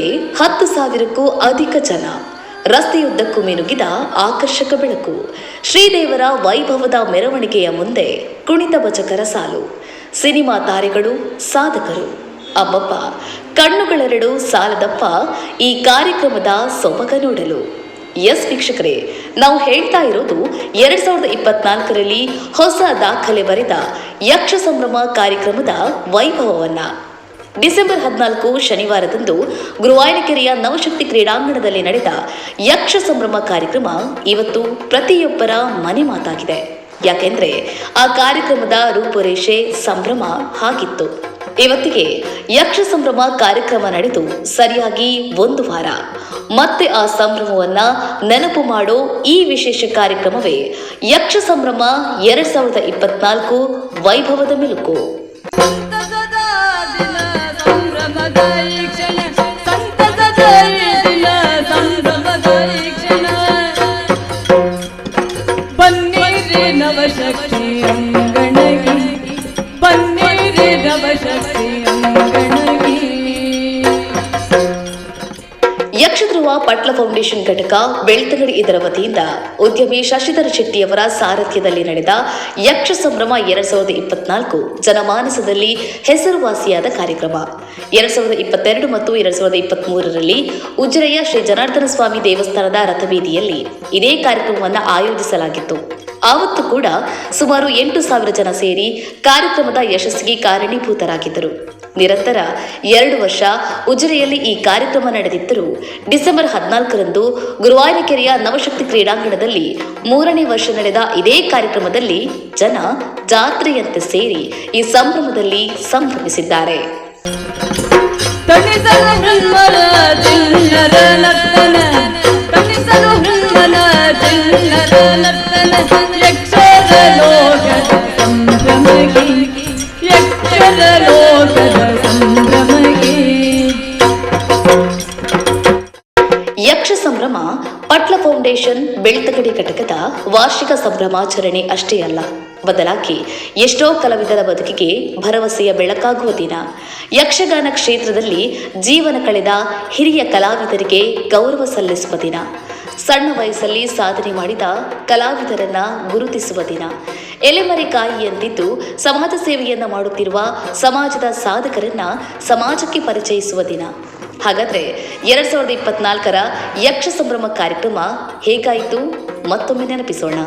ಮುಂದೆ ಹತ್ತು ಸಾವಿರಕ್ಕೂ ಅಧಿಕ ಜನ ರಸ್ತೆಯುದ್ದಕ್ಕೂ ಮಿನುಗಿದ ಆಕರ್ಷಕ ಬೆಳಕು. ಶ್ರೀದೇವರ ವೈಭವದ ಮೆರವಣಿಗೆಯ ಮುಂದೆ ಕುಣಿತ ಭಜಕರ ಸಾಲು. ಸಿನಿಮಾ ತಾರೆಗಳು, ಸಾಧಕರು. ಅಮ್ಮಪ್ಪ, ಕಣ್ಣುಗಳೆರಡು ಸಾಲದಪ್ಪ ಈ ಕಾರ್ಯಕ್ರಮದ ಸೊಬಗ ನೋಡಲು. ಎಸ್ ವೀಕ್ಷಕರೇ, ನಾವು ಹೇಳ್ತಾ ಇರೋದು ಎರಡ್ ಸಾವಿರದ ಇಪ್ಪತ್ನಾಲ್ಕರಲ್ಲಿ ಹೊಸ ದಾಖಲೆ ಬರೆದ ಯಕ್ಷ ಸಂಭ್ರಮ ಕಾರ್ಯಕ್ರಮದ ವೈಭವವನ್ನ. ಡಿಸೆಂಬರ್ ಹದಿನಾಲ್ಕು ಶನಿವಾರದಂದು ಗುರುವಾಯನಕೆರೆಯ ನವಶಕ್ತಿ ಕ್ರೀಡಾಂಗಣದಲ್ಲಿ ನಡೆದ ಯಕ್ಷ ಸಂಭ್ರಮ ಕಾರ್ಯಕ್ರಮ ಇವತ್ತು ಪ್ರತಿಯೊಬ್ಬರ ಮನೆ ಮಾತಾಗಿದೆ. ಯಾಕೆಂದ್ರೆ ಆ ಕಾರ್ಯಕ್ರಮದ ರೂಪುರೇಷೆ ಸಂಭ್ರಮ ಹಾಗಿತ್ತು ಇವತ್ತಿಗೆ ಯಕ್ಷ ಸಂಭ್ರಮ ಕಾರ್ಯಕ್ರಮ ನಡೆದು ಸರಿಯಾಗಿ ಒಂದು ವಾರ. ಮತ್ತೆ ಆ ಸಂಭ್ರಮವನ್ನ ನೆನಪು ಮಾಡೋ ಈ ವಿಶೇಷ ಕಾರ್ಯಕ್ರಮವೇ ಯಕ್ಷ ಸಂಭ್ರಮ ಎರಡ್ ಸಾವಿರದ ಇಪ್ಪತ್ನಾಲ್ಕು ವೈಭವದ ಮೆಲುಕು. సంతస ಪಟ್ಲ ಫೌಂಡೇಶನ್ ಘಟಕ ಬೆಳ್ತಂಗಡಿ ಇದರ ವತಿಯಿಂದ ಉದ್ಯಮಿ ಶಶಿಧರ ಶೆಟ್ಟಿಯವರ ಸಾರಥ್ಯದಲ್ಲಿ ನಡೆದ ಯಕ್ಷ ಸಂಭ್ರಮ ಎರಡ್ ಸಾವಿರದ ಇಪ್ಪತ್ನಾಲ್ಕು ಜನಮಾನಸದಲ್ಲಿ ಹೆಸರುವಾಸಿಯಾದ ಕಾರ್ಯಕ್ರಮ. ಎರಡ್ ಸಾವಿರದ ಇಪ್ಪತ್ತೆರಡು ಮತ್ತು ಎರಡ್ ಸಾವಿರದ ಇಪ್ಪತ್ತ್ ಮೂರರಲ್ಲಿ ಶ್ರೀ ಜನಾರ್ದನ ಸ್ವಾಮಿ ದೇವಸ್ಥಾನದ ರಥಬೀದಿಯಲ್ಲಿ ಇದೇ ಕಾರ್ಯಕ್ರಮವನ್ನು ಆಯೋಜಿಸಲಾಗಿತ್ತು. ಆವತ್ತು ಕೂಡ ಸುಮಾರು ಎಂಟು ಸಾವಿರ ಜನ ಸೇರಿ ಕಾರ್ಯಕ್ರಮದ ಯಶಸ್ಸಿಗೆ ಕಾರಣೀಭೂತರಾಗಿದ್ದರು. ನಿರಂತರ ಎರಡು ವರ್ಷ ಉಜಿರೆಯಲ್ಲಿ ಈ ಕಾರ್ಯಕ್ರಮ ನಡೆದಿದ್ದರೂ ಡಿಸೆಂಬರ್ ಹದಿನಾಲ್ಕರಂದು ಗುರುವಾಯನಕೆರೆಯ ನವಶಕ್ತಿ ಕ್ರೀಡಾಂಗಣದಲ್ಲಿ ಮೂರನೇ ವರ್ಷ ನಡೆದ ಇದೇ ಕಾರ್ಯಕ್ರಮದಲ್ಲಿ ಜನ ಜಾತ್ರೆಯಂತೆ ಸೇರಿ ಈ ಸಂಭ್ರಮದಲ್ಲಿ ಸಂಭ್ರಮಿಸಿದ್ದಾರೆ. ತಣಿಸಲು ಫೌಂಡೇಶನ್ ಬೆಳ್ತಗಡಿ ಘಟಕದ ವಾರ್ಷಿಕ ಸಂಭ್ರಮಾಚರಣೆ ಅಷ್ಟೇ ಅಲ್ಲ ಬದಲಾಗಿ ಎಷ್ಟೋ ಕಲಾವಿದರ ಬದುಕಿಗೆ ಭರವಸೆಯ ಬೆಳಕಾಗುವ ದಿನ ಯಕ್ಷಗಾನ ಕ್ಷೇತ್ರದಲ್ಲಿ ಜೀವನ ಕಳೆದ ಹಿರಿಯ ಕಲಾವಿದರಿಗೆ ಗೌರವ ಸಲ್ಲಿಸುವ ದಿನ ಸಣ್ಣ ವಯಸ್ಸಲ್ಲಿ ಸಾಧನೆ ಮಾಡಿದ ಕಲಾವಿದರನ್ನ ಗುರುತಿಸುವ ದಿನ. ಎಲೆಮರೆ ಕಾಯಿಯಂತಿದ್ದು ಸಮಾಜ ಸೇವೆಯನ್ನ ಮಾಡುತ್ತಿರುವ ಸಮಾಜದ ಸಾಧಕರನ್ನ ಸಮಾಜಕ್ಕೆ ಪರಿಚಯಿಸುವ ದಿನ. ಹಾಗಾದ್ರೆ ಎರಡ್ ಸಾವಿರದ ಇಪ್ಪತ್ನಾಲ್ಕರ ಯಕ್ಷ ಸಂಭ್ರಮ ಕಾರ್ಯಕ್ರಮ ಹೇಗಾಯಿತು? ಮತ್ತೊಮ್ಮೆ ನೆನಪಿಸೋಣ.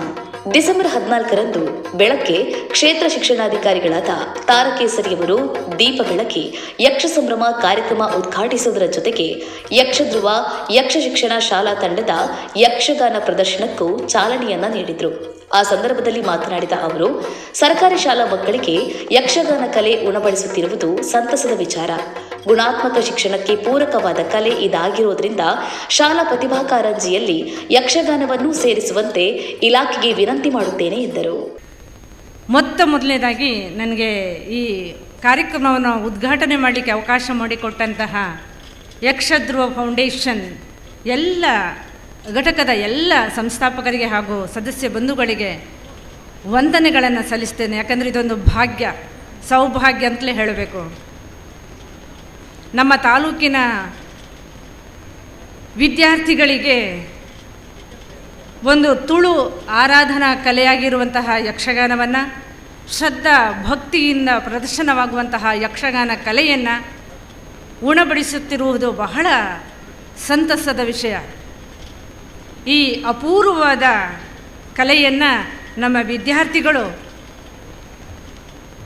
ಡಿಸೆಂಬರ್ ಹದಿನಾಲ್ಕರಂದು ಬೆಳಗ್ಗೆ ಕ್ಷೇತ್ರ ಶಿಕ್ಷಣಾಧಿಕಾರಿಗಳಾದ ತಾರಕೇಸರಿಯವರು ದೀಪ ಬೆಳಕಿ ಯಕ್ಷ ಸಂಭ್ರಮ ಕಾರ್ಯಕ್ರಮ ಉದ್ಘಾಟಿಸುವುದರ ಜೊತೆಗೆ ಯಕ್ಷಧ್ರುವ ಯಕ್ಷ ಶಿಕ್ಷಣ ಶಾಲಾ ತಂಡದ ಯಕ್ಷಗಾನ ಪ್ರದರ್ಶನಕ್ಕೂ ಚಾಲನೆಯನ್ನ ನೀಡಿದರು. ಆ ಸಂದರ್ಭದಲ್ಲಿ ಮಾತನಾಡಿದ ಅವರು, ಸರ್ಕಾರಿ ಶಾಲಾ ಮಕ್ಕಳಿಗೆ ಯಕ್ಷಗಾನ ಕಲೆ ಉಣಬಡಿಸುತ್ತಿರುವುದು ಸಂತಸದ ವಿಚಾರ. ಗುಣಾತ್ಮಕ ಶಿಕ್ಷಣಕ್ಕೆ ಪೂರಕವಾದ ಕಲೆ ಇದಾಗಿರೋದ್ರಿಂದ ಶಾಲಾ ಪ್ರತಿಭಾ ಕಾರಂಜಿಯಲ್ಲಿ ಯಕ್ಷಗಾನವನ್ನು ಸೇರಿಸುವಂತೆ ಇಲಾಖೆಗೆ ವಿನಂತಿ ಮಾಡುತ್ತೇನೆ ಎಂದರು. ಮೊತ್ತ ಮೊದಲನೇದಾಗಿ ನನಗೆ ಈ ಕಾರ್ಯಕ್ರಮವನ್ನು ಉದ್ಘಾಟನೆ ಮಾಡಲಿಕ್ಕೆ ಅವಕಾಶ ಮಾಡಿಕೊಟ್ಟಂತಹ ಯಕ್ಷಧ್ರುವ ಫೌಂಡೇಶನ್ ಎಲ್ಲ ಘಟಕದ ಎಲ್ಲ ಸಂಸ್ಥಾಪಕರಿಗೆ ಹಾಗೂ ಸದಸ್ಯ ಬಂಧುಗಳಿಗೆ ವಂದನೆಗಳನ್ನು ಸಲ್ಲಿಸ್ತೇನೆ. ಯಾಕಂದರೆ ಇದೊಂದು ಭಾಗ್ಯ, ಸೌಭಾಗ್ಯ ಅಂತಲೇ ಹೇಳಬೇಕು. ನಮ್ಮ ತಾಲೂಕಿನ ವಿದ್ಯಾರ್ಥಿಗಳಿಗೆ ಒಂದು ತುಳು ಆರಾಧನಾ ಕಲೆಯಾಗಿರುವಂತಹ ಯಕ್ಷಗಾನವನ್ನು, ಶ್ರದ್ಧಾ ಭಕ್ತಿಯಿಂದ ಪ್ರದರ್ಶನವಾಗುವಂತಹ ಯಕ್ಷಗಾನ ಕಲೆಯನ್ನು ಉಣಬಡಿಸುತ್ತಿರುವುದು ಬಹಳ ಸಂತಸದ ವಿಷಯ. ಈ ಅಪೂರ್ವವಾದ ಕಲೆಯನ್ನು ನಮ್ಮ ವಿದ್ಯಾರ್ಥಿಗಳು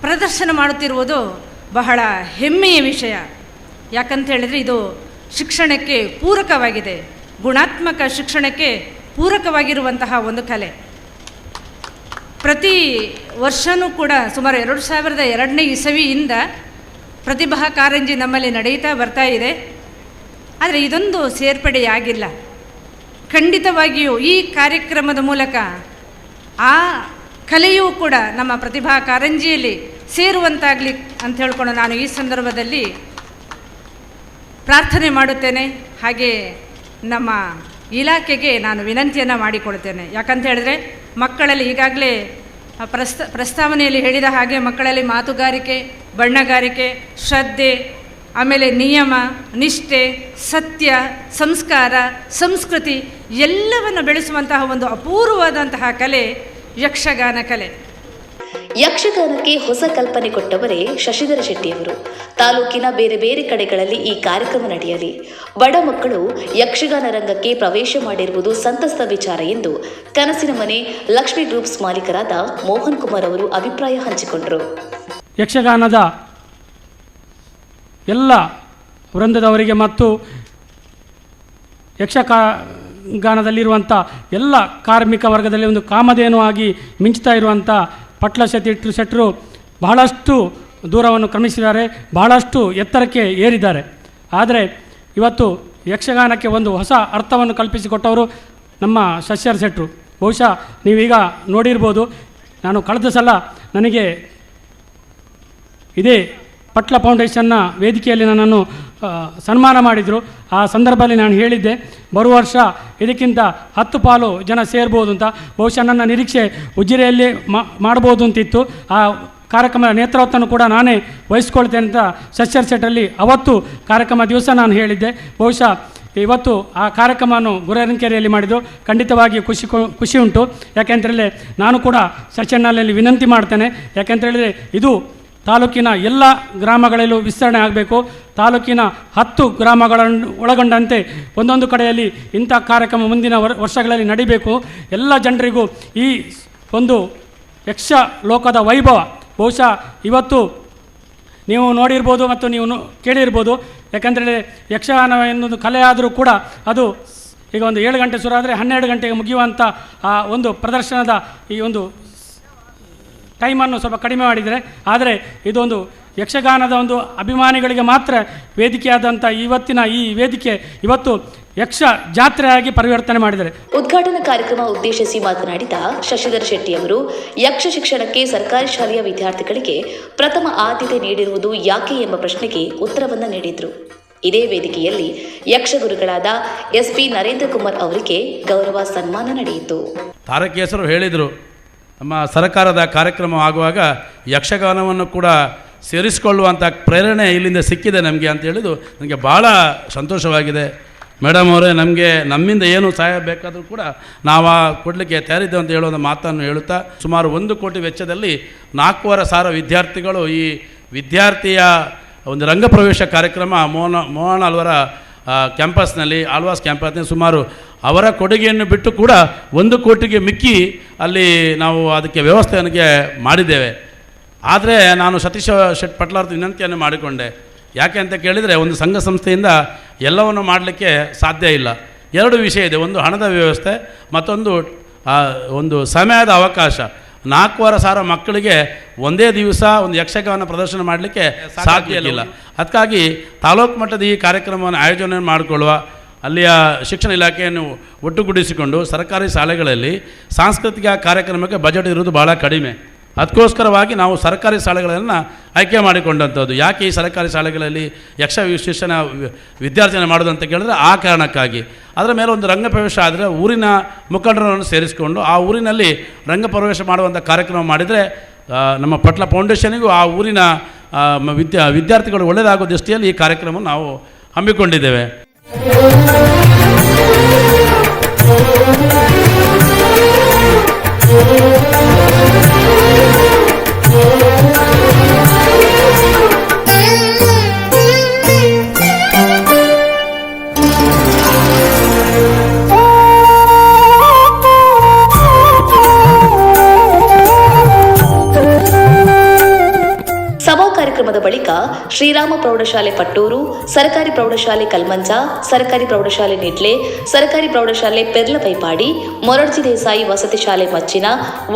ಪ್ರದರ್ಶನ ಮಾಡುತ್ತಿರುವುದು ಬಹಳ ಹೆಮ್ಮೆಯ ವಿಷಯ. ಯಾಕಂತ ಹೇಳಿದರೆ ಇದು ಶಿಕ್ಷಣಕ್ಕೆ ಪೂರಕವಾಗಿದೆ. ಗುಣಾತ್ಮಕ ಶಿಕ್ಷಣಕ್ಕೆ ಪೂರಕವಾಗಿರುವಂತಹ ಒಂದು ಕಲೆ. ಪ್ರತಿ ವರ್ಷವೂ ಕೂಡ ಸುಮಾರು ಎರಡು ಸಾವಿರದ ಎರಡನೇ ಇಸವಿಯಿಂದ ಪ್ರತಿಭಾ ಕಾರಂಜಿ ನಮ್ಮಲ್ಲಿ ನಡೆಯುತ್ತಾ ಬರ್ತಾ ಇದೆ. ಆದರೆ ಇದೊಂದು ಸೇರ್ಪಡೆಯಾಗಿಲ್ಲ ಖಂಡಿತವಾಗಿಯೂ ಈ ಕಾರ್ಯಕ್ರಮದ ಮೂಲಕ ಆ ಕಲೆಯೂ ಕೂಡ ನಮ್ಮ ಪ್ರತಿಭಾ ಕಾರಂಜಿಯಲ್ಲಿ ಸೇರುವಂತಾಗಲಿ ಅಂತ ಹೇಳ್ಕೊಂಡು ನಾನು ಈ ಸಂದರ್ಭದಲ್ಲಿ ಪ್ರಾರ್ಥನೆ ಮಾಡುತ್ತೇನೆ. ಹಾಗೆ ನಮ್ಮ ಇಲಾಖೆಗೆ ನಾನು ವಿನಂತಿಯನ್ನು ಮಾಡಿಕೊಡ್ತೇನೆ ಯಾಕಂತ ಹೇಳಿದ್ರೆ ಮಕ್ಕಳಲ್ಲಿ ಈಗಾಗಲೇ ಪ್ರಸ್ತ, ಪ್ರಸ್ತಾವನೆಯಲ್ಲಿ ಹೇಳಿದ ಹಾಗೆ ಮಕ್ಕಳಲ್ಲಿ ಮಾತುಗಾರಿಕೆ, ಬಣ್ಣಗಾರಿಕೆ, ಶ್ರದ್ಧೆ, ಆಮೇಲೆ ನಿಯಮ, ನಿಷ್ಠೆ, ಸತ್ಯ, ಸಂಸ್ಕಾರ, ಸಂಸ್ಕೃತಿ ಎಲ್ಲವನ್ನು ಬೆಳೆಸುವಂತಹ ಒಂದು ಅಪೂರ್ವವಾದಂತಹ ಕಲೆ ಯಕ್ಷಗಾನ ಕಲೆ. ಯಕ್ಷಗಾನಕ್ಕೆ ಹೊಸ ಕಲ್ಪನೆ ಕೊಟ್ಟವರೇ ಶಶಿಧರ ಶೆಟ್ಟಿಯವರು. ತಾಲೂಕಿನ ಬೇರೆ ಬೇರೆ ಕಡೆಗಳಲ್ಲಿ ಈ ಕಾರ್ಯಕ್ರಮ ನಡೆಯಲಿ. ಬಡ ಮಕ್ಕಳು ಯಕ್ಷಗಾನ ರಂಗಕ್ಕೆ ಪ್ರವೇಶ ಮಾಡಿರುವುದು ಸಂತಸ್ತ ವಿಚಾರ ಎಂದು ಕನಸಿನ ಮನೆ ಲಕ್ಷ್ಮಿ ಗ್ರೂಪ್ಸ್ ಮಾಲೀಕರಾದ ಮೋಹನ್ ಕುಮಾರ್ ಅವರು ಅಭಿಪ್ರಾಯ ಹಂಚಿಕೊಂಡರು. ಯಕ್ಷಗಾನದ ಎಲ್ಲ ವೃಂದದವರಿಗೆ ಮತ್ತು ಯಕ್ಷಕಾ ಗಾನದಲ್ಲಿರುವಂಥ ಎಲ್ಲ ಕಾರ್ಮಿಕ ವರ್ಗದಲ್ಲಿ ಒಂದು ಕಾಮಧೇನು ಆಗಿ ಮಿಂಚ್ತಾ ಇರುವಂಥ ಪಟ್ಲ ಶೆಟ್ಟಿ ಶೆಟ್ಟರು ಬಹಳಷ್ಟು ದೂರವನ್ನು ಕ್ರಮಿಸಿದ್ದಾರೆ, ಬಹಳಷ್ಟು ಎತ್ತರಕ್ಕೆ ಏರಿದ್ದಾರೆ. ಆದರೆ ಇವತ್ತು ಯಕ್ಷಗಾನಕ್ಕೆ ಒಂದು ಹೊಸ ಅರ್ಥವನ್ನು ಕಲ್ಪಿಸಿಕೊಟ್ಟವರು ನಮ್ಮ ಶಶ್ಯರ್ ಶೆಟ್ಟರು ಬಹುಶಃ ನೀವೀಗ ನೋಡಿರ್ಬೋದು, ನಾನು ಕಳೆದ ಸಲ ನನಗೆ ಇದೇ ಪಟ್ಲ ಫೌಂಡೇಶನ್ನ ವೇದಿಕೆಯಲ್ಲಿ ನನ್ನನ್ನು ಸನ್ಮಾನ ಮಾಡಿದರು. ಆ ಸಂದರ್ಭದಲ್ಲಿ ನಾನು ಹೇಳಿದ್ದೆ, ಬರುವ ವರ್ಷ ಇದಕ್ಕಿಂತ ಹತ್ತು ಪಾಲು ಜನ ಸೇರ್ಬೋದು ಅಂತ. ಬಹುಶಃ ನನ್ನ ನಿರೀಕ್ಷೆ ಉಜಿರೆಯಲ್ಲಿ ಮಾಡ್ಬೋದು ಅಂತಿತ್ತು. ಆ ಕಾರ್ಯಕ್ರಮದ ನೇತೃತ್ವವನ್ನು ಕೂಡ ನಾನೇ ವಹಿಸ್ಕೊಳ್ತೇನೆ ಅಂತ ಸಸ್ಯರ್ ಸೆಟ್ಟಲ್ಲಿ ಅವತ್ತು ಕಾರ್ಯಕ್ರಮ ದಿವಸ ನಾನು ಹೇಳಿದ್ದೆ. ಬಹುಶಃ ಇವತ್ತು ಆ ಕಾರ್ಯಕ್ರಮವನ್ನು ಗುರರಂಕೆರೆಯಲ್ಲಿ ಮಾಡಿದ್ದು ಖಂಡಿತವಾಗಿ ಖುಷಿ ಖುಷಿ ಉಂಟು. ಯಾಕೆಂತೇಳಿದ್ರೆ ನಾನು ಕೂಡ ಸಚಿನಲ್ಲಿ ವಿನಂತಿ ಮಾಡ್ತೇನೆ. ಯಾಕೆಂತೇಳಿದರೆ ಇದು ತಾಲೂಕಿನ ಎಲ್ಲ ಗ್ರಾಮಗಳಲ್ಲೂ ವಿಸ್ತರಣೆ ಆಗಬೇಕು. ತಾಲೂಕಿನ ಹತ್ತು ಗ್ರಾಮಗಳನ್ನು ಒಳಗೊಂಡಂತೆ ಒಂದೊಂದು ಕಡೆಯಲ್ಲಿ ಇಂಥ ಕಾರ್ಯಕ್ರಮ ಮುಂದಿನ ವರ್ಷಗಳಲ್ಲಿ ನಡಿಬೇಕು. ಎಲ್ಲ ಜನರಿಗೂ ಈ ಒಂದು ಯಕ್ಷ ಲೋಕದ ವೈಭವ. ಬಹುಶಃ ಇವತ್ತು ನೀವು ನೋಡಿರ್ಬೋದು ಮತ್ತು ನೀವು ಕೇಳಿರ್ಬೋದು. ಯಾಕಂದರೆ ಯಕ್ಷಗಾನ ಎನ್ನುವುದು ಕಲೆ ಆದರೂ ಕೂಡ ಅದು ಈಗ ಒಂದು ಏಳು ಗಂಟೆ ಶುರು ಆದರೆ ಹನ್ನೆರಡು ಗಂಟೆಗೆ ಮುಗಿಯುವಂಥ ಆ ಒಂದು ಪ್ರದರ್ಶನದ ಈ ಒಂದು ಟೈಮನ್ನು ಸ್ವಲ್ಪ ಕಡಿಮೆ ಮಾಡಿದರೆ. ಆದರೆ ಇದೊಂದು ಯಕ್ಷಗಾನದ ಒಂದು ಅಭಿಮಾನಿಗಳಿಗೆ ಮಾತ್ರ ವೇದಿಕೆಯಾದಂಥ ಇವತ್ತಿನ ಈ ವೇದಿಕೆ ಇವತ್ತು ಯಕ್ಷ ಜಾತ್ರೆಯಾಗಿ ಪರಿವರ್ತನೆ ಮಾಡಿದ್ದಾರೆ. ಉದ್ಘಾಟನಾ ಕಾರ್ಯಕ್ರಮ ಉದ್ದೇಶಿಸಿ ಮಾತನಾಡಿದ ಶಶಿಧರ್ ಶೆಟ್ಟಿ ಅವರು ಯಕ್ಷ ಶಿಕ್ಷಣಕ್ಕೆ ಸರ್ಕಾರಿ ಶಾಲೆಯ ವಿದ್ಯಾರ್ಥಿಗಳಿಗೆ ಪ್ರಥಮ ಆದ್ಯತೆ ನೀಡಿರುವುದು ಯಾಕೆ ಎಂಬ ಪ್ರಶ್ನೆಗೆ ಉತ್ತರವನ್ನು ನೀಡಿದರು. ಇದೇ ವೇದಿಕೆಯಲ್ಲಿ ಯಕ್ಷಗುರುಗಳಾದ ಎಸ್ ಪಿ ನರೇಂದ್ರ ಕುಮಾರ್ ಅವರಿಗೆ ಗೌರವ ಸನ್ಮಾನ ನಡೆಯಿತು. ತಾರಕೇಶರು ಹೇಳಿದರು ನಮ್ಮ ಸರ್ಕಾರದ ಕಾರ್ಯಕ್ರಮ ಆಗುವಾಗ ಯಕ್ಷಗಾನವನ್ನು ಕೂಡ ಸೇರಿಸಿಕೊಳ್ಳುವಂಥ ಪ್ರೇರಣೆ ಇಲ್ಲಿಂದ ಸಿಕ್ಕಿದೆ ನಮಗೆ ಅಂತ ಹೇಳಿದು ನನಗೆ ಭಾಳ ಸಂತೋಷವಾಗಿದೆ. ಮೇಡಮ್ ಅವರೇ, ನಮಗೆ ನಮ್ಮಿಂದ ಏನು ಸಹಾಯ ಬೇಕಾದರೂ ಕೂಡ ನಾವು ಆ ಕೊಡಲಿಕ್ಕೆ ತಯಾರಿದ್ದೇವೆ ಅಂತ ಹೇಳೋ ಮಾತನ್ನು ಹೇಳುತ್ತಾ, ಸುಮಾರು ಒಂದು ಕೋಟಿ ವೆಚ್ಚದಲ್ಲಿ ನಾಲ್ಕೂವರೆ ಸಾವಿರ ವಿದ್ಯಾರ್ಥಿಗಳು ಈ ವಿದ್ಯಾರ್ಥಿಯ ಒಂದು ರಂಗಪ್ರವೇಶ ಕಾರ್ಯಕ್ರಮ ಮೋಹನ ಮೋಹನ್ ಅಲ್ವರ ಕ್ಯಾಂಪಸ್ನಲ್ಲಿ, ಆಳ್ವಾಸ್ ಕ್ಯಾಂಪಸ್ನಲ್ಲಿ ಸುಮಾರು ಅವರ ಕೊಡುಗೆಯನ್ನು ಬಿಟ್ಟು ಕೂಡ ಒಂದು ಕೋಟಿಗೆ ಮಿಕ್ಕಿ ಅಲ್ಲಿ ನಾವು ಅದಕ್ಕೆ ವ್ಯವಸ್ಥೆಯನ್ನಿಗೆ ಮಾಡಿದ್ದೇವೆ. ಆದರೆ ನಾನು ಸತೀಶ ಶೆಟ್ ಪಟ್ಲಾರ್ದು ವಿನಂತಿಯನ್ನು ಮಾಡಿಕೊಂಡೆ. ಯಾಕೆ ಅಂತ ಕೇಳಿದರೆ ಒಂದು ಸಂಘ ಸಂಸ್ಥೆಯಿಂದ ಎಲ್ಲವನ್ನು ಮಾಡಲಿಕ್ಕೆ ಸಾಧ್ಯ ಇಲ್ಲ. ಎರಡು ವಿಷಯ ಇದೆ. ಒಂದು ಹಣದ ವ್ಯವಸ್ಥೆ, ಮತ್ತೊಂದು ಒಂದು ಸಮಯದ ಅವಕಾಶ. ನಾಲ್ಕೂವರೆ ಸಾವಿರ ಮಕ್ಕಳಿಗೆ ಒಂದೇ ದಿವಸ ಒಂದು ಯಕ್ಷಗಾನ ಪ್ರದರ್ಶನ ಮಾಡಲಿಕ್ಕೆ ಸಾಧ್ಯ ಇಲ್ಲ. ಅದಕ್ಕಾಗಿ ತಾಲೂಕು ಮಟ್ಟದ ಈ ಕಾರ್ಯಕ್ರಮವನ್ನು ಆಯೋಜನೆ ಮಾಡಿಕೊಳ್ಳುವ, ಅಲ್ಲಿಯ ಶಿಕ್ಷಣ ಇಲಾಖೆಯನ್ನು ಒಟ್ಟುಗೂಡಿಸಿಕೊಂಡು ಸರ್ಕಾರಿ ಶಾಲೆಗಳಲ್ಲಿ ಸಾಂಸ್ಕೃತಿಕ ಕಾರ್ಯಕ್ರಮಕ್ಕೆ ಬಜೆಟ್ ಇರುವುದು ಭಾಳ ಕಡಿಮೆ. ಅದಕ್ಕೋಸ್ಕರವಾಗಿ ನಾವು ಸರ್ಕಾರಿ ಶಾಲೆಗಳನ್ನು ಆಯ್ಕೆ ಮಾಡಿಕೊಂಡಂಥದ್ದು. ಯಾಕೆ ಈ ಸರ್ಕಾರಿ ಶಾಲೆಗಳಲ್ಲಿ ಯಕ್ಷ ವಿಶೇಷನ ಶಿಕ್ಷಣ ವಿ- ವಿದ್ಯಾರ್ಜನೆ ಮಾಡೋದು ಅಂತ ಕೇಳಿದ್ರೆ ಆ ಕಾರಣಕ್ಕಾಗಿ. ಅದರ ಮೇಲೆ ಒಂದು ರಂಗಪ್ರವೇಶ ಆದರೆ ಊರಿನ ಮುಖಂಡರನ್ನು ಸೇರಿಸಿಕೊಂಡು ಆ ಊರಿನಲ್ಲಿ ರಂಗಪ್ರವೇಶ ಮಾಡುವಂಥ ಕಾರ್ಯಕ್ರಮ ಮಾಡಿದರೆ ನಮ್ಮ ಪಟ್ಲ ಫೌಂಡೇಶನಿಗೂ ಆ ಊರಿನ ವಿದ್ಯಾ, ವಿದ್ಯಾರ್ಥಿಗಳು ಒಳ್ಳೆಯದಾಗೋ ದೃಷ್ಟಿಯಲ್ಲಿ ಈ ಕಾರ್ಯಕ್ರಮ ನಾವು ಹಮ್ಮಿಕೊಂಡಿದ್ದೇವೆ. ಬಳಿಕ ಶ್ರೀರಾಮ ಪ್ರೌಢಶಾಲೆ ಪಟ್ಟೂರು, ಸರ್ಕಾರಿ ಪ್ರೌಢಶಾಲೆ ಕಲ್ಮಂಜ, ಸರ್ಕಾರಿ ಪ್ರೌಢಶಾಲೆ ನಿಡ್ಲೆ, ಸರ್ಕಾರಿ ಪ್ರೌಢಶಾಲೆ ಪೆರ್ಲ ಪೈಪಾಡಿ, ಮೊರಡ್ಜಿ ದೇಸಾಯಿ ವಸತಿ ಶಾಲೆ ಮಚ್ಚಿನ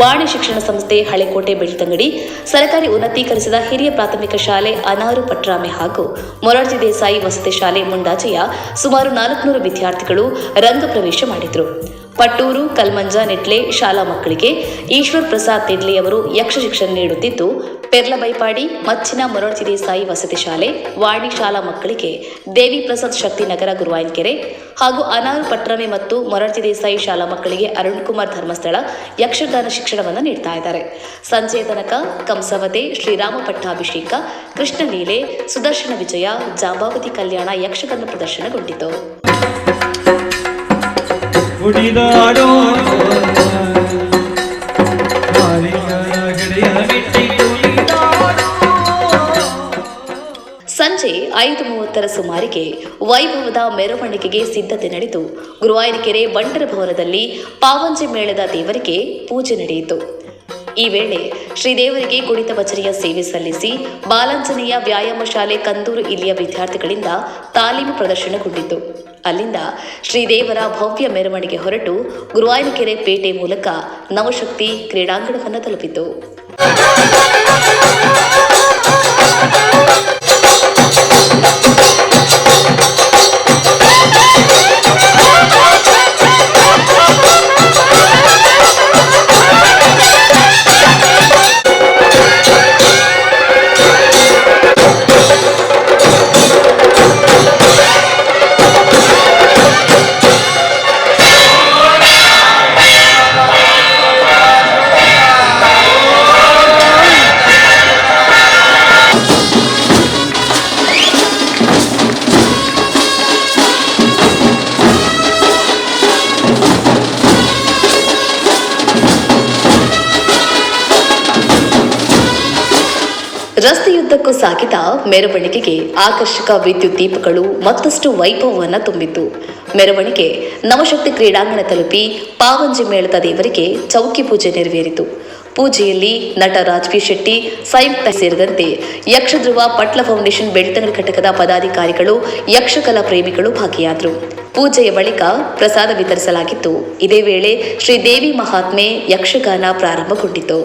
ವಾಣಿ ಶಿಕ್ಷಣ ಸಂಸ್ಥೆ ಹಳೆಕೋಟೆ ಬೆಳ್ತಂಗಡಿ, ಸರ್ಕಾರಿ ಉನ್ನತೀಕರಿಸಿದ ಹಿರಿಯ ಪ್ರಾಥಮಿಕ ಶಾಲೆ ಅನಾರು ಪಟ್ರಾಮೆ ಹಾಗೂ ಮೊರಾರ್ಜಿ ದೇಸಾಯಿ ವಸತಿ ಶಾಲೆ ಮುಂಡಾಜೆಯ ಸುಮಾರು ನಾಲ್ಕುನೂರು ವಿದ್ಯಾರ್ಥಿಗಳು ರಂಗ ಪ್ರವೇಶ ಮಾಡಿದರು. ಪಟ್ಟೂರು, ಕಲ್ಮಂಜ ನೆಟ್ಲೆ ಶಾಲಾ ಮಕ್ಕಳಿಗೆ ಈಶ್ವರ್ ಪ್ರಸಾದ್ ತಿಡ್ಲಿ ಅವರು ಯಕ್ಷ ಶಿಕ್ಷಣ ನೀಡುತ್ತಿದ್ದು ಪೆರ್ಲಬೈಪಾಡಿ, ಮಚ್ಚಿನ ಮೊರಾರ್ಜಿ ದೇಸಾಯಿ ವಸತಿ ಶಾಲೆ ವಾಣಿ ಶಾಲಾ ಮಕ್ಕಳಿಗೆ ದೇವಿ ಪ್ರಸಾದ್ ಶಕ್ತಿ ನಗರ ಗುರುವಾಯನ್ಕೆರೆ ಹಾಗೂ ಅನಾರು ಪಟ್ರಮೆ ಮತ್ತು ಮೊರಾರ್ಜಿ ದೇಸಾಯಿ ಶಾಲಾ ಮಕ್ಕಳಿಗೆ ಅರುಣ್ ಕುಮಾರ್ ಧರ್ಮಸ್ಥಳ ಯಕ್ಷಗಾನ ಶಿಕ್ಷಣವನ್ನು ನೀಡ್ತಾ ಇದ್ದಾರೆ. ಸಂಜೆ ತನಕ ಕಂಸವತೆ, ಶ್ರೀರಾಮ ಪಟ್ಟಾಭಿಷೇಕ ಕೃಷ್ಣಲೀಲೆ ಸುದರ್ಶನ ವಿಜಯ, ಜಾಂಬಾವತಿ ಕಲ್ಯಾಣ ಯಕ್ಷಗಾನ ಪ್ರದರ್ಶನಗೊಂಡಿತು. ಸಂಜೆ ಐದು ಮೂವತ್ತರ ಸುಮಾರಿಗೆ ವೈಭವದ ಮೆರವಣಿಗೆಗೆ ಸಿದ್ಧತೆ ನಡೆದು ಗುರುವಾಯನಕೆರೆ ಬಂಡರ ಭವನದಲ್ಲಿ ಪಾವಂಜಿ ಮೇಳದ ದೇವರಿಗೆ ಪೂಜೆ ನಡೆಯಿತು. ಈ ವೇಳೆ ಶ್ರೀದೇವರಿಗೆ ಕುಣಿತ ಭಜನೆಯ ಸೇವೆ ಸಲ್ಲಿಸಿ ಬಾಲಾಂಜನೇಯ ವ್ಯಾಯಾಮ ಶಾಲೆ ಕಂದೂರು ಇಲ್ಲಿಯ ವಿದ್ಯಾರ್ಥಿಗಳಿಂದ ತಾಲೀಮು ಪ್ರದರ್ಶನಗೊಂಡಿತು. ಅಲ್ಲಿಂದ ಶ್ರೀದೇವರ ಭವ್ಯ ಮೆರವಣಿಗೆ ಹೊರಟು ಗುರುವಾಯನಕೆರೆ ಪೇಟೆ ಮೂಲಕ ನವಶಕ್ತಿ ಕ್ರೀಡಾಂಗಣವನ್ನು ತಲುಪಿತು. ಮೆರವಣಿಗೆಗೆ ಆಕರ್ಷಕ ವಿದ್ಯುತ್ ದೀಪಗಳು ಮತ್ತಷ್ಟು ವೈಭವವನ್ನು ತುಂಬಿತು ಮೆರವಣಿಗೆ ನವಶಕ್ತಿ ಕ್ರೀಡಾಂಗಣ ತಲುಪಿ ಪಾವಂಜಿ ಮೇಳದ ದೇವರಿಗೆ ಚೌಕಿ ಪೂಜೆ ನೆರವೇರಿತು. ಪೂಜೆಯಲ್ಲಿ ನಟ ರಾಜ್ವಿ ಶೆಟ್ಟಿ ಸಂಯುಕ್ತ ಸೇರಿದಂತೆ ಯಕ್ಷಧ್ರುವ ಪಟ್ಲ ಫೌಂಡೇಶನ್ ಬೆಳ್ತಂಗಡಿ ಘಟಕದ ಪದಾಧಿಕಾರಿಗಳು, ಯಕ್ಷಕಲಾ ಪ್ರೇಮಿಗಳು ಭಾಗಿಯಾದರು. ಪೂಜೆಯ ಬಳಿಕ ಪ್ರಸಾದ ವಿತರಿಸಲಾಗಿತ್ತು. ಇದೇ ವೇಳೆ ಶ್ರೀದೇವಿ ಮಹಾತ್ಮೆ ಯಕ್ಷಗಾನ ಪ್ರಾರಂಭಗೊಂಡಿತು.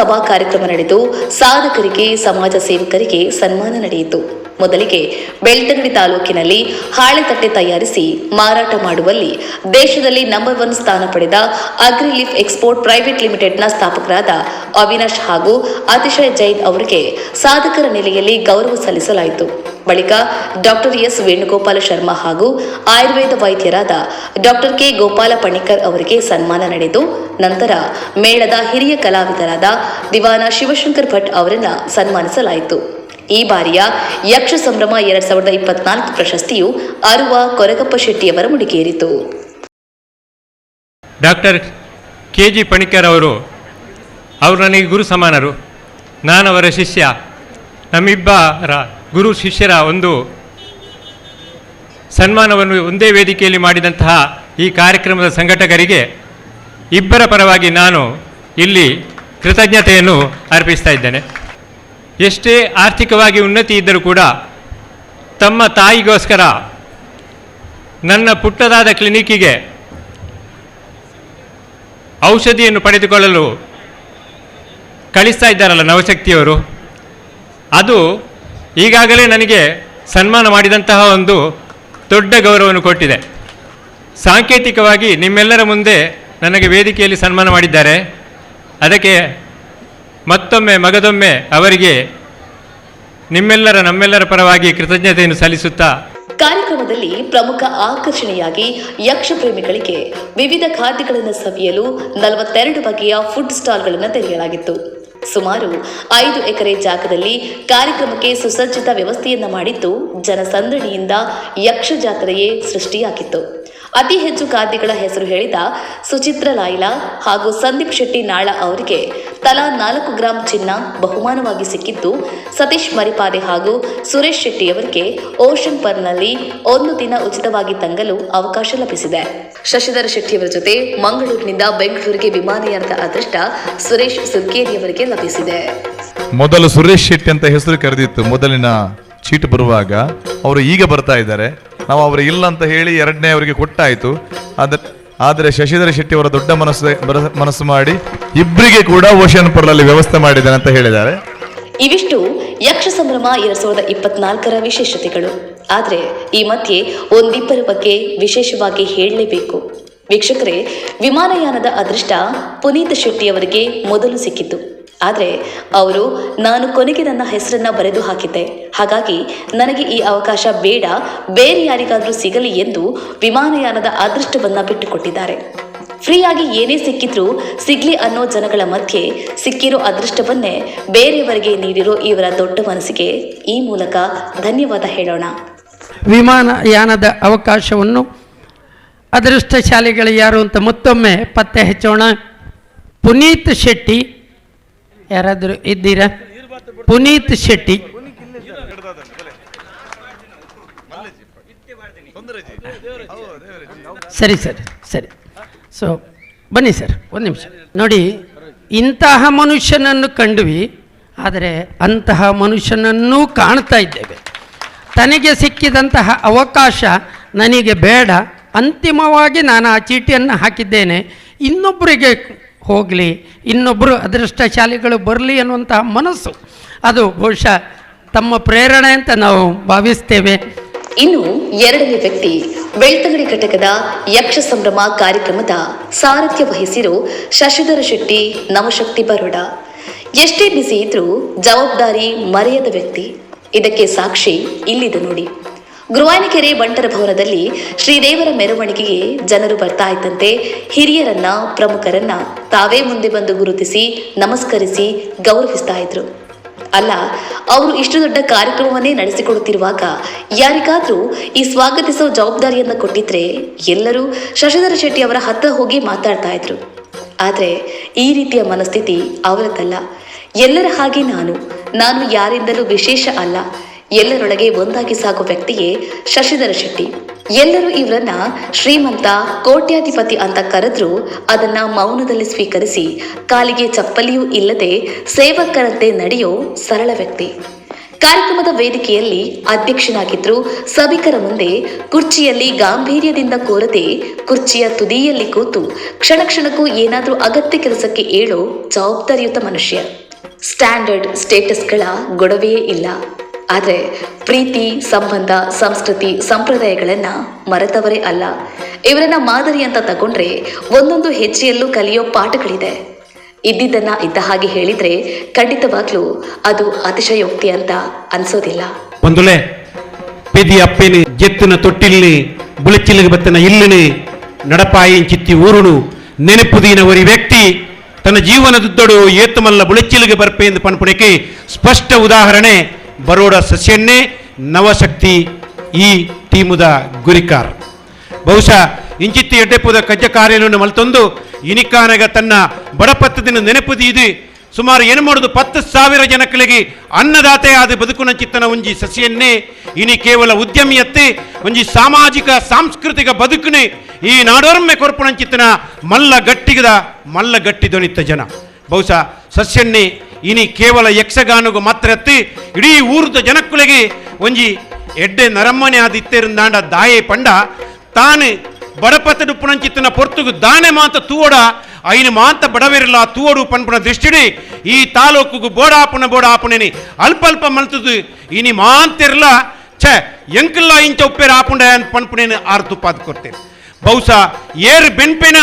ಸಭಾ ಕಾರ್ಯಕ್ರಮ ನಡೆದು ಸಾಧಕರಿಗೆ, ಸಮಾಜ ಸೇವಕರಿಗೆ ಸನ್ಮಾನ ನಡೆಯಿತು. ಮೊದಲಿಗೆ ಬೆಳ್ತಂಗಡಿ ತಾಲೂಕಿನಲ್ಲಿ ಹಾಳೆತಟ್ಟೆ ತಯಾರಿಸಿ ಮಾರಾಟ ಮಾಡುವಲ್ಲಿ ದೇಶದಲ್ಲಿ ನಂಬರ್ ಒನ್ ಸ್ಥಾನ ಪಡೆದ ಅಗ್ರಿಲಿಫ್ ಎಕ್ಸ್ಪೋರ್ಟ್ ಪ್ರೈವೇಟ್ ಲಿಮಿಟೆಡ್ನ ಸ್ಥಾಪಕರಾದ ಅವಿನಾಶ್ ಹಾಗೂ ಅತಿಶಯ್ ಜೈನ್ ಅವರಿಗೆ ಸಾಧಕರ ನೆಲೆಯಲ್ಲಿ ಗೌರವ ಸಲ್ಲಿಸಲಾಯಿತು. ಬಳಿಕ ಡಾಕ್ಟರ್ ಎಸ್ ವೇಣುಗೋಪಾಲ ಶರ್ಮಾ ಹಾಗೂ ಆಯುರ್ವೇದ ವೈದ್ಯರಾದ ಡಾಕ್ಟರ್ ಕೆ ಗೋಪಾಲ ಪಣಿಕರ್ ಅವರಿಗೆ ಸನ್ಮಾನ ನಡೆದು ನಂತರ ಮೇಳದ ಹಿರಿಯ ಕಲಾವಿದರಾದ ದಿವಾನ ಶಿವಶಂಕರ್ ಭಟ್ ಅವರನ್ನ ಸನ್ಮಾನಿಸಲಾಯಿತು. ಈ ಬಾರಿಯ ಯಕ್ಷ ಸಂಭ್ರಮ ಎರಡ್ ಸಾವಿರದ ಇಪ್ಪತ್ನಾಲ್ಕು ಪ್ರಶಸ್ತಿಯು ಅರುವ ಕೊರಗಪ್ಪ ಶೆಟ್ಟಿಯವರ ಮುಡಿಗೇರಿತು. ಡಾಕ್ಟರ್ ಕೆ ಜಿ ಪಣಿಕರ್ ಅವರು ಅವರು ನನಗೆ ಗುರು ಸಮಾನರು. ನಾನು ಅವರ ಶಿಷ್ಯ. ನಮ್ಮಿಬ್ಬರ ಗುರು ಶಿಷ್ಯರ ಒಂದು ಸನ್ಮಾನವನ್ನು ಒಂದೇ ವೇದಿಕೆಯಲ್ಲಿ ಮಾಡಿದಂತಹ ಈ ಕಾರ್ಯಕ್ರಮದ ಸಂಘಟಕರಿಗೆ ಇಬ್ಬರ ಪರವಾಗಿ ನಾನು ಇಲ್ಲಿ ಕೃತಜ್ಞತೆಯನ್ನು ಅರ್ಪಿಸ್ತಾ ಇದ್ದೇನೆ. ಎಷ್ಟೇ ಆರ್ಥಿಕವಾಗಿ ಉನ್ನತಿ ಇದ್ದರೂ ಕೂಡ ತಮ್ಮ ತಾಯಿಗೋಸ್ಕರ ನನ್ನ ಪುಟ್ಟದಾದ ಕ್ಲಿನಿಕ್ಕಿಗೆ ಔಷಧಿಯನ್ನು ಪಡೆದುಕೊಳ್ಳಲು ಕಳಿಸ್ತಾ ಇದ್ದಾರಲ್ಲ ನವಶಕ್ತಿಯವರು, ಅದು ಈಗಾಗಲೇ ನನಗೆ ಸನ್ಮಾನ ಮಾಡಿದಂತಹ ಒಂದು ದೊಡ್ಡ ಗೌರವವನ್ನು ಕೊಟ್ಟಿದೆ. ಸಾಂಕೇತಿಕವಾಗಿ ನಿಮ್ಮೆಲ್ಲರ ಮುಂದೆ ನನಗೆ ವೇದಿಕೆಯಲ್ಲಿ ಸನ್ಮಾನ ಮಾಡಿದ್ದಾರೆ. ಅದಕ್ಕೆ ಮತ್ತೊಮ್ಮೆ, ಮಗದೊಮ್ಮೆ ಅವರಿಗೆ ನಿಮ್ಮೆಲ್ಲರ, ನಮ್ಮೆಲ್ಲರ ಪರವಾಗಿ ಕೃತಜ್ಞತೆಯನ್ನು ಸಲ್ಲಿಸುತ್ತಾ ಕಾರ್ಯಕ್ರಮದಲ್ಲಿ ಪ್ರಮುಖ ಆಕರ್ಷಣೆಯಾಗಿ ಯಕ್ಷ ಪ್ರೇಮಿಗಳಿಗೆ ವಿವಿಧ ಖಾದ್ಯಗಳನ್ನು ಸವಿಯಲು ನಲವತ್ತೆರಡು ಬಗೆಯ ಫುಡ್ ಸ್ಟಾಲ್ಗಳನ್ನು ತೆರೆಯಲಾಗಿತ್ತು. ಸುಮಾರು ಐದು ಎಕರೆ ಜಾಗದಲ್ಲಿ ಕಾರ್ಯಕ್ರಮಕ್ಕೆ ಸುಸಜ್ಜಿತ ವ್ಯವಸ್ಥೆಯನ್ನ ಮಾಡಿದ್ದು ಜನಸಂದಣಿಯಿಂದ ಯಕ್ಷ ಜಾತ್ರೆಯೇ ಸೃಷ್ಟಿಯಾಗಿತ್ತು. ಅತಿ ಹೆಚ್ಚು ಖಾತೆಗಳ ಹೆಸರು ಹೇಳಿದ ಸುಚಿತ್ರ ಲಾಯ್ಲಾ ಹಾಗೂ ಸಂದೀಪ್ ಶೆಟ್ಟಿ ನಾಳ ಅವರಿಗೆ ತಲಾ ನಾಲ್ಕು ಗ್ರಾಂ ಚಿನ್ನ ಬಹುಮಾನವಾಗಿ ಸಿಕ್ಕಿದ್ದು ಸತೀಶ್ ಮರಿಪಾದೆ ಹಾಗೂ ಸುರೇಶ್ ಶೆಟ್ಟಿ ಅವರಿಗೆ ಓಷನ್ ಪರ್ನಲ್ಲಿ ಒಂದು ದಿನ ಉಚಿತವಾಗಿ ತಂಗಲು ಅವಕಾಶ ಲಭಿಸಿದೆ. ಶಶಿಧರ ಶೆಟ್ಟಿಯವರ ಜೊತೆ ಮಂಗಳೂರಿನಿಂದ ಬೆಂಗಳೂರಿಗೆ ವಿಮಾನಯಾನದ ಅದೃಷ್ಟ ಸುರೇಶ್ ಸುರ್ಕೇರಿಯವರಿಗೆ ಲಭಿಸಿದೆ. ಮೊದಲು ಸುರೇಶ್ ಶೆಟ್ಟಿ ಅಂತ ಹೆಸರು ಕರೆದಿತ್ತು. ಮೊದಲಿನ ಚೀಟ್ ಬರುವಾಗ ಅವರು ಈಗ ಬರ್ತಾ ಇದ್ದಾರೆ. ನಾವು ಅವರು ಇಲ್ಲ ಅಂತ ಹೇಳಿ ಎರಡನೇ ಅವರಿಗೆ ಕೊಟ್ಟಾಯಿತು. ಆದರೆ ಆದರೆ ಶಶಿಧರ ಶೆಟ್ಟಿ ಅವರ ದೊಡ್ಡ ಮನಸ್ಸು ಮನಸ್ಸು ಮಾಡಿ ಇಬ್ಬರಿಗೆ ಕೂಡ ಓಷನ್ ಪರ್ಲಲ್ಲಿ ವ್ಯವಸ್ಥೆ ಮಾಡಿದ್ದಾನೆ ಅಂತ ಹೇಳಿದ್ದಾರೆ. ಇವಿಷ್ಟು ಯಕ್ಷ ಸಂಭ್ರಮ ಎರಡ್ ಸಾವಿರದ ಇಪ್ಪತ್ನಾಲ್ಕರ ವಿಶೇಷತೆಗಳು. ಆದರೆ ಈ ಮಧ್ಯೆ ಒಂದಿಬ್ಬರ ಬಗ್ಗೆ ವಿಶೇಷವಾಗಿ ಹೇಳಲೇಬೇಕು. ವೀಕ್ಷಕರೇ, ವಿಮಾನಯಾನದ ಅದೃಷ್ಟ ಪುನೀತ್ ಶೆಟ್ಟಿ ಅವರಿಗೆ ಮೊದಲು ಸಿಕ್ಕಿತು. ಆದರೆ ಅವರು, ನಾನು ಕೊನೆಗೆ ನನ್ನ ಹೆಸರನ್ನ ಬರೆದು ಹಾಕಿದ್ದೆ. ಹಾಗಾಗಿ ನನಗೆ ಈ ಅವಕಾಶ ಬೇಡ. ಬೇರೆ ಯಾರಿಗಾದರೂ ಸಿಗಲಿ ಎಂದು ವಿಮಾನಯಾನದ ಅದೃಷ್ಟವನ್ನ ಬಿಟ್ಟುಕೊಟ್ಟಿದ್ದಾರೆ. ಫ್ರೀಯಾಗಿ ಏನೇ ಸಿಕ್ಕಿದ್ರೂ ಸಿಗ್ಲಿ ಅನ್ನೋ ಜನಗಳ ಮಧ್ಯೆ ಸಿಕ್ಕಿರೋ ಅದೃಷ್ಟವನ್ನೇ ಬೇರೆಯವರಿಗೆ ನೀಡಿರೋ ಇವರ ದೊಡ್ಡ ಮನಸ್ಸಿಗೆ ಈ ಮೂಲಕ ಧನ್ಯವಾದ ಹೇಳೋಣ. ವಿಮಾನಯಾನದ ಅವಕಾಶವನ್ನು ಅದೃಷ್ಟಶಾಲಿಗಳು ಯಾರು ಅಂತ ಮತ್ತೊಮ್ಮೆ ಪತ್ತೆ ಹಚ್ಚೋಣ. ಪುನೀತ್ ಶೆಟ್ಟಿ ಯಾರಾದರೂ ಇದ್ದೀರಾ? ಪುನೀತ್ ಶೆಟ್ಟಿ. ಸರಿ ಸರಿ ಸರಿ. ಸೊ ಬನ್ನಿ ಸರ್, ಒಂದು ನಿಮಿಷ. ನೋಡಿ, ಇಂತಹ ಮನುಷ್ಯನನ್ನು ಕಂಡ್ವಿ, ಆದರೆ ಅಂತಹ ಮನುಷ್ಯನನ್ನೂ ಕಾಣ್ತಾ ಇದ್ದೇವೆ. ತನಗೆ ಸಿಕ್ಕಿದಂತಹ ಅವಕಾಶ ನನಗೆ ಬೇಡ. ಅಂತಿಮವಾಗಿ ನಾನು ಆ ಚೀಟಿಯನ್ನು ಹಾಕಿದ್ದೇನೆ. ಇನ್ನೊಬ್ಬರಿಗೆ ಹೋಗಲಿ ಇನ್ನೊಬ್ಬರು ಅದೃಷ್ಟಶಾಲಿಗಳು ಬರಲಿ ಅನ್ನುವಂತಹ ಮನಸ್ಸು. ಅದು ಬಹುಶಃ ತಮ್ಮ ಪ್ರೇರಣೆ ಅಂತ ನಾವು ಭಾವಿಸ್ತೇವೆ. ಇನ್ನು ಎರಡನೇ ವ್ಯಕ್ತಿ, ಬೆಳ್ತಂಗಡಿ ಘಟಕದ ಯಕ್ಷ ಸಂಭ್ರಮ ಕಾರ್ಯಕ್ರಮದ ಸಾರಥ್ಯ ವಹಿಸಿರೋ ಶಶಿಧರ ಶೆಟ್ಟಿ, ನವಶಕ್ತಿ ಬರೋಡ. ಎಷ್ಟೇ ಬಿಸಿ ಇದ್ರೂ ಜವಾಬ್ದಾರಿ ಮರೆಯದ ವ್ಯಕ್ತಿ. ಇದಕ್ಕೆ ಸಾಕ್ಷಿ ಇಲ್ಲಿದೆ ನೋಡಿ. ಗುರುವಾನಿಕೆರೆ ಬಂಟರ ಭವನದಲ್ಲಿ ಶ್ರೀದೇವರ ಮೆರವಣಿಗೆಗೆ ಜನರು ಬರ್ತಾ ಇದ್ದಂತೆ ಹಿರಿಯರನ್ನ, ಪ್ರಮುಖರನ್ನ ತಾವೇ ಮುಂದೆ ಬಂದು ಗುರುತಿಸಿ, ನಮಸ್ಕರಿಸಿ ಗೌರವಿಸ್ತಾ ಇದ್ರು. ಅಲ್ಲ, ಅವರು ಇಷ್ಟು ದೊಡ್ಡ ಕಾರ್ಯಕ್ರಮವನ್ನೇ ನಡೆಸಿಕೊಡುತ್ತಿರುವಾಗ ಯಾರಿಗಾದ್ರೂ ಈ ಸ್ವಾಗತಿಸೋ ಜವಾಬ್ದಾರಿಯನ್ನ ಕೊಟ್ಟಿದ್ರೆ ಎಲ್ಲರೂ ಶಶಿಧರ ಶೆಟ್ಟಿ ಅವರ ಹತ್ತ ಹೋಗಿ ಮಾತಾಡ್ತಾ ಇದ್ರು. ಆದರೆ ಈ ರೀತಿಯ ಮನಸ್ಥಿತಿ ಅವರದ್ದಲ್ಲ. ಎಲ್ಲರ ಹಾಗೆ ನಾನು. ನಾನು ಯಾರಿಂದಲೂ ವಿಶೇಷ ಅಲ್ಲ. ಎಲ್ಲರೊಳಗೆ ಒಂದಾಗಿ ಸಾಕು ವ್ಯಕ್ತಿಯೇ ಶಶಿಧರ ಶೆಟ್ಟಿ. ಎಲ್ಲರೂ ಇವರನ್ನ ಶ್ರೀಮಂತ ಕೋಟ್ಯಾಧಿಪತಿ ಅಂತ ಕರೆದ್ರು ಅದನ್ನ ಮೌನದಲ್ಲಿ ಸ್ವೀಕರಿಸಿ ಕಾಲಿಗೆ ಚಪ್ಪಲಿಯೂ ಇಲ್ಲದೆ ಸೇವಕರಂತೆ ನಡೆಯೋ ಸರಳ ವ್ಯಕ್ತಿ. ಕಾರ್ಯಕ್ರಮದ ವೇದಿಕೆಯಲ್ಲಿ ಅಧ್ಯಕ್ಷನಾಗಿದ್ರು ಸಭಿಕರ ಮುಂದೆ ಕುರ್ಚಿಯಲ್ಲಿ ಗಾಂಭೀರ್ಯದಿಂದ ಕೋರದೆ ಕುರ್ಚಿಯ ತುದಿಯಲ್ಲಿ ಕೂತು ಕ್ಷಣ ಕ್ಷಣಕ್ಕೂ ಏನಾದರೂ ಅಗತ್ಯ ಕೆಲಸಕ್ಕೆ ಏಳೋ ಜವಾಬ್ದಾರಿಯುತ ಮನುಷ್ಯ. ಸ್ಟ್ಯಾಂಡರ್ಡ್ ಸ್ಟೇಟಸ್ಗಳ ಗೊಡವೆಯೇ ಇಲ್ಲ. ಆದರೆ ಪ್ರೀತಿ, ಸಂಬಂಧ, ಸಂಸ್ಕೃತಿ, ಸಂಪ್ರದಾಯಗಳನ್ನ ಮರೆತವರೇ ಅಲ್ಲ. ಇವರನ್ನ ಮಾದರಿ ಅಂತ ತಗೊಂಡ್ರೆ ಒಂದೊಂದು ಹೆಜ್ಜೆಯಲ್ಲೂ ಕಲಿಯೋ ಪಾಠಗಳಿದೆ. ಇದ್ದಿದ್ದನ್ನ ಇದ್ದ ಹಾಗೆ ಹೇಳಿದ್ರೆ ಖಂಡಿತವಾಗ್ಲೂ ಅದು ಅತಿಶಯೋಕ್ತಿ ಅಂತ ಅನ್ಸೋದಿಲ್ಲ. ಬಂದುಲೆ ಪೆದಿ ಅಪ್ಪೆನಿ ಜೆತ್ತಿನ ತೊಟ್ಟಿಲ್ಲಿ ಬತ್ತನ ಇಲ್ಲಿನಿ, ನಡಪಾಯಿ ಚಿತ್ತಿ ಊರುಣು ನೆನಪುದೀನ ಒರಿ ವ್ಯಕ್ತಿ, ತನ್ನ ಜೀವನದುದ್ದಡು ಏತುಮಲ್ಲ ಬುಳಿಚಿಲಿಗೆ ಬರ್ಪೆ ಎಂದು ಪನ್ಪುಣಕ್ಕೆ ಸ್ಪಷ್ಟ ಉದಾಹರಣೆ ಬರೋಡ ಸಸ್ಯನ್ನೇ ನವಶಕ್ತಿ ಈ ಟೀಮುದ ಗುರಿಕಾರ್. ಬಹುಶಃ ಇಂಚಿತ್ತಿ ಎಡ್ಡೆಪ್ಪುದ ಕಜ್ಜ ಕಾರ್ಯವನ್ನು ಮಲ್ತೊಂದು ಇನಿಕಾನಗ ತನ್ನ ಬಡಪತ್ತದಿನ ನೆನಪುದಿ ಇದು. ಸುಮಾರು ಏನು ಮಾಡುದು? ಪತ್ತು ಸಾವಿರ ಜನಗಳಿಗೆ ಅನ್ನದಾತೆ ಆದ ಬದುಕುನ ಚಿತ್ತನ ಒಂಜಿ ಸಸಿಯನ್ನೇ ಇನಿ ಕೇವಲ ಉದ್ಯಮಿಯತ್ತೆ, ಒಂಜಿ ಸಾಮಾಜಿಕ, ಸಾಂಸ್ಕೃತಿಕ ಬದುಕುನೆ ಈ ನಾಡೋರ್ಮೆ ಕೊರ್ಪುನ ಚಿತ್ತನ ಮಲ್ಲ ಗಟ್ಟಿಗದ ಮಲ್ಲ ಗಟ್ಟಿ ದೊಣಿತ ಜನ. ಬಹುಶಃ ಸಸ್ಯನ್ನೇ ಇನಿ ಕೇವಲ ಯಕ್ಷಗಾನಗೂ ಮಾತ್ರ ಎತ್ತಿ, ಇಡೀ ಊರ್ದ ಜನಕ್ಕುಳಿಗೆ ಒಂಜಿ ಎಡ್ಡೆ ನರಮ್ಮನೆ ಆದ ಇತ್ತೆರಿಂದಾಂಡ ದಾಯೆ ಪಂಡ, ತಾನು ಬಡಪತ್ತಡು ಪುಣಂಚಿತ್ತನ ಪೊರ್ತುಗು ದಾನೆ ಮಾತ ತೂವಡ, ಐನ ಮಾತ ಬಡವಿರಲ ತೂವಡು ಪನ್ಪುನ ದೃಷ್ಟಿಡಿ, ಈ ತಾಲೂಕುಗು ಬೋಡಾಪುನ ಬೋಡಾಪುನೆನಿ ಅಲ್ಪ ಅಲ್ಪ ಮಲ್ತದು, ಇನಿ ಮಾಂತಿರಲ, ಛೆ, ಎಂಕಲ್ಲ ಇಂಚ ಉಪ್ಪೇರ ಆಪುಂಡ ಅಂತ ಪನ್ಪುನೇನು ಆರು ತುಪ್ಪಾದ ಕೊಡ್ತೇನೆ ಬಹುಶಃ ಏರು ಬೆಂಪಿನ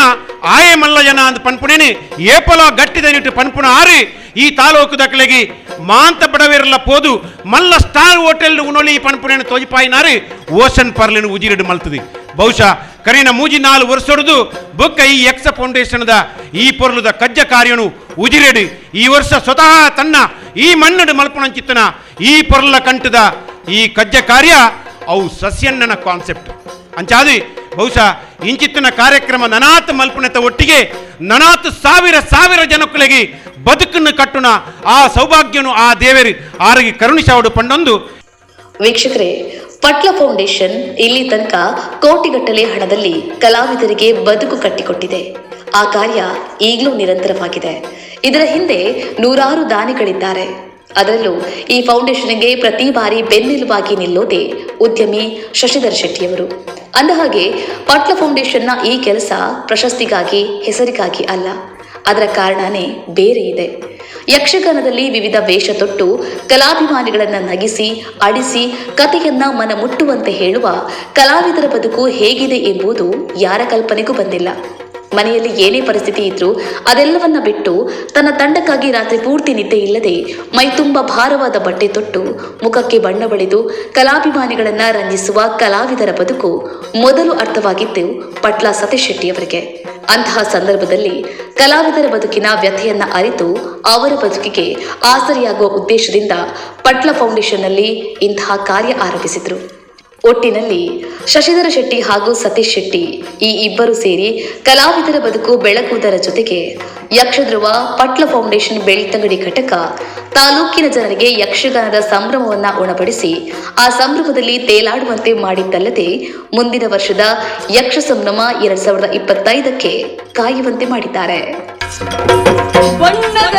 ಆಯೆ ಮಲ್ಲಜನ ಅಂತ ಪನ್ಪುಣೇನೆ, ಏಪಲ ಗಟ್ಟಿದನಿಟ್ಟು ಪನ್ಪುನ ಆರಿ, ಈ ತಾಲೂಕು ದಕ್ಕಲೆಗೆ ಮಾಂತ ಬಡವೇರಲ್ಲ ಪೋದು, ಮಲ್ಲ ಸ್ಟಾರ್ ಹೋಟೆಲ್ ಉಣೊಲಿ ಪನ್ಪುಣೇನ ತೋಜಿಪಾಯಿನಾರು ಓಷನ್ ಪರ್ಲಿನ ಉಜಿರಡು ಮಲ್ತದೆ. ಬಹುಶಃ ಕರೀನ ಮೂಜಿ ನಾಲ್ ವರ್ಷೊಡ್ದು ಬೊಕ್ಕ ಈ ಯಕ್ಷ ಫೌಂಡೇಶನ್ದ ಈ ಪೊರ್ಲುದ ಕಜ್ಜ ಕಾರ್ಯನು ಉಜಿರೆಡು. ಈ ವರ್ಷ ಸ್ವತಃ ತನ್ನ ಈ ಮಣ್ಣಡು ಮಲ್ಪುಣಂಚಿತ್ತನ ಈ ಪೊರ್ಲ ಕಂಟದ ಈ ಕಜ್ಜ ಕಾರ್ಯ, ಅವು ಸಸ್ಯನ್ನನ ಕಾನ್ಸೆಪ್ಟ್ ಅಂಚಾದಿ, ಬಹುಶಃ ಇಂಚಿತ್ತಿನ ಕಾರ್ಯಕ್ರಮ ನನಾತ್ ಮಲ್ಪನೆತ ಒಟ್ಟಿಗೆ ನನಾತ್ ಸಾವಿರ ಸಾವಿರ ಜನಕ್ಕಳಿಗೆ ಬದುಕನ್ನು ಕಟ್ಟುಣ. ಆ ಸೌಭಾಗ್ಯನು ಆ ದೇವರು. ಆರಿಗೆ ಕರುಣಿಸಾವಡು ಪಂಡೊಂದು ವೀಕ್ಷಕರೇ, ಪಟ್ಲ ಫೌಂಡೇಶನ್ ಇಲ್ಲಿ ತನಕ ಕೋಟಿಗಟ್ಟಲೆ ಹಣದಲ್ಲಿ ಕಲಾವಿದರಿಗೆ ಬದುಕು ಕಟ್ಟಿಕೊಟ್ಟಿದೆ. ಆ ಕಾರ್ಯ ಈಗಲೂ ನಿರಂತರವಾಗಿದೆ. ಇದರ ಹಿಂದೆ ನೂರಾರು ದಾನಿಗಳಿದ್ದಾರೆ. ಅದರಲ್ಲೂ ಈ ಫೌಂಡೇಶನ್ಗೆ ಪ್ರತಿ ಬಾರಿ ಬೆನ್ನೆಲುಬಾಗಿ ನಿಲ್ಲೋದೇ ಉದ್ಯಮಿ ಶಶಿಧರ್ ಶೆಟ್ಟಿಯವರು. ಅಂದಹಾಗೆ ಪಟ್ಲ ಫೌಂಡೇಶನ್ನ ಈ ಕೆಲಸ ಪ್ರಶಸ್ತಿಗಾಗಿ, ಹೆಸರಿಗಾಗಿ ಅಲ್ಲ. ಅದರ ಕಾರಣನೇ ಬೇರೆ ಇದೆ. ಯಕ್ಷಗಾನದಲ್ಲಿ ವಿವಿಧ ವೇಷ ತೊಟ್ಟು ಕಲಾಭಿಮಾನಿಗಳನ್ನು ನಗಿಸಿ, ಅಡಿಸಿ, ಕಥೆಯನ್ನ ಮನ ಮುಟ್ಟುವಂತೆ ಹೇಳುವ ಕಲಾವಿದರ ಬದುಕು ಹೇಗಿದೆ ಎಂಬುದು ಯಾರ ಕಲ್ಪನೆಗೂ ಬಂದಿಲ್ಲ. ಮನೆಯಲ್ಲಿ ಏನೇ ಪರಿಸ್ಥಿತಿ ಇದ್ರೂ ಅದೆಲ್ಲವನ್ನ ಬಿಟ್ಟು ತನ್ನ ತಂಡಕ್ಕಾಗಿ ರಾತ್ರಿ ಪೂರ್ತಿ ನಿದ್ದೆ ಇಲ್ಲದೆ ಮೈತುಂಬ ಭಾರವಾದ ಬಟ್ಟೆ ತೊಟ್ಟು ಮುಖಕ್ಕೆ ಬಣ್ಣ ಬಳಿದು ಕಲಾಭಿಮಾನಿಗಳನ್ನ ರಂಜಿಸುವ ಕಲಾವಿದರ ಬದುಕು ಮೊದಲು ಅರ್ಥವಾಗಿದ್ದು ಪಟ್ಲ ಸತೀಶ್ ಶೆಟ್ಟಿಯವರಿಗೆ. ಅಂತಹ ಸಂದರ್ಭದಲ್ಲಿ ಕಲಾವಿದರ ಬದುಕಿನ ವ್ಯಥೆಯನ್ನ ಅರಿತು ಅವರ ಬದುಕಿಗೆ ಆಸರಿಯಾಗುವ ಉದ್ದೇಶದಿಂದ ಪಟ್ಲ ಫೌಂಡೇಶನ್ನಲ್ಲಿ ಇಂತಹ ಕಾರ್ಯ ಆರಂಭಿಸಿದ್ರು. ಒಟ್ಟಿನಲ್ಲಿ ಶಶಿಧರ ಶೆಟ್ಟಿ ಹಾಗೂ ಸತೀಶ್ ಶೆಟ್ಟಿ ಈ ಇಬ್ಬರು ಸೇರಿ ಕಲಾವಿದರ ಬದುಕು ಬೆಳಕುವುದರ ಜೊತೆಗೆ ಯಕ್ಷಧ್ರುವ ಪಟ್ಲ ಫೌಂಡೇಶನ್ ಬೆಳ್ತಂಗಡಿ ಘಟಕ ತಾಲೂಕಿನ ಜನರಿಗೆ ಯಕ್ಷಗಾನದ ಸಂಭ್ರಮವನ್ನ ಉಣಪಡಿಸಿ ಆ ಸಂಭ್ರಮದಲ್ಲಿ ತೇಲಾಡುವಂತೆ ಮಾಡಿದ್ದಲ್ಲದೆ ಮುಂದಿನ ವರ್ಷದ ಯಕ್ಷ ಸಂಭ್ರಮ ಎರಡ್ ಸಾವಿರದ ಇಪ್ಪತ್ತೈದಕ್ಕೆ ಕಾಯುವಂತೆ ಮಾಡಿದ್ದಾರೆ. ಬಣ್ಣದ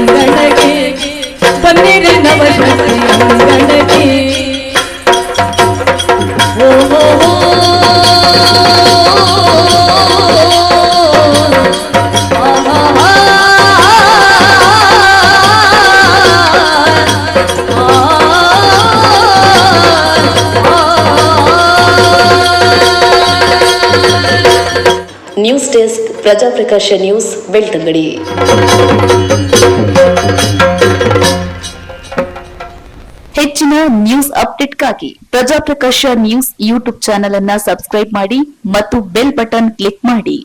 ಪ್ರಜಾಪ್ರಕಾಶ ನ್ಯೂಸ್, ಬೆಳ್ತಂಗಡಿ. ಹೆಚ್ಚಿನ ನ್ಯೂಸ್ ಅಪ್ಡೇಟ್ಗಾಗಿ ಪ್ರಜಾಪ್ರಕಾಶ ನ್ಯೂಸ್ ಯೂಟ್ಯೂಬ್ ಚಾನೆಲ್ ಅನ್ನ ಸಬ್ಸ್ಕ್ರೈಬ್ ಮಾಡಿ ಮತ್ತು ಬೆಲ್ ಬಟನ್ ಕ್ಲಿಕ್ ಮಾಡಿ.